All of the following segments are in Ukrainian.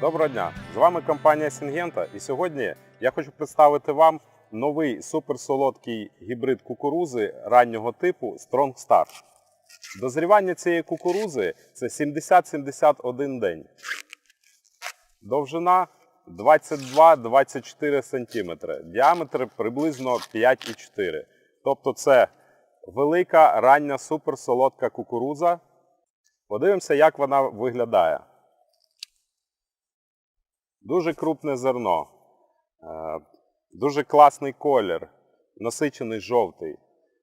Доброго дня! З вами компанія Сінгента. І сьогодні я хочу представити вам новий суперсолодкий гібрид кукурузи раннього типу Strong Star. Дозрівання цієї кукурузи це 70-71 день. Довжина 22-24 см. Діаметр приблизно 5,4 Тобто це велика рання суперсолодка кукуруза. Подивимося, як вона виглядає. Дуже крупне зерно, е, дуже класний колір, насичений жовтий.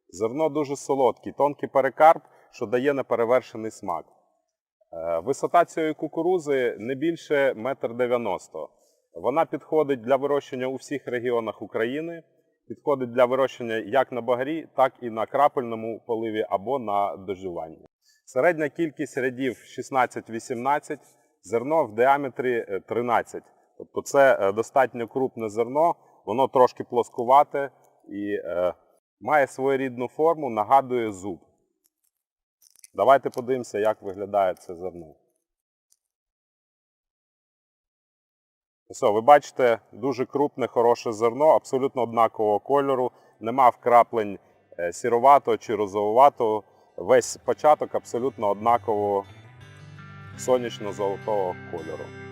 Зерно дуже солодкий, тонкий перекарп, що дає неперевершений смак. Е, Висота цієї кукурузи не більше 1,90 м. Вона підходить для вирощення у всіх регіонах України, підходить для вирощення як на багрі, так і на крапельному поливі або на дождюванні. Середня кількість рядів 16-18, зерно в діаметрі е, 13. Тобто це е, достатньо крупне зерно, воно трошки плоскувате і е, має своєрідну форму, нагадує зуб. Давайте подивимося, як виглядає це зерно. Все, ви бачите, дуже крупне, хороше зерно, абсолютно однакового кольору, нема вкраплень е, сіроватого чи розовуватого. Весь початок абсолютно однакового сонячно-золотого кольору.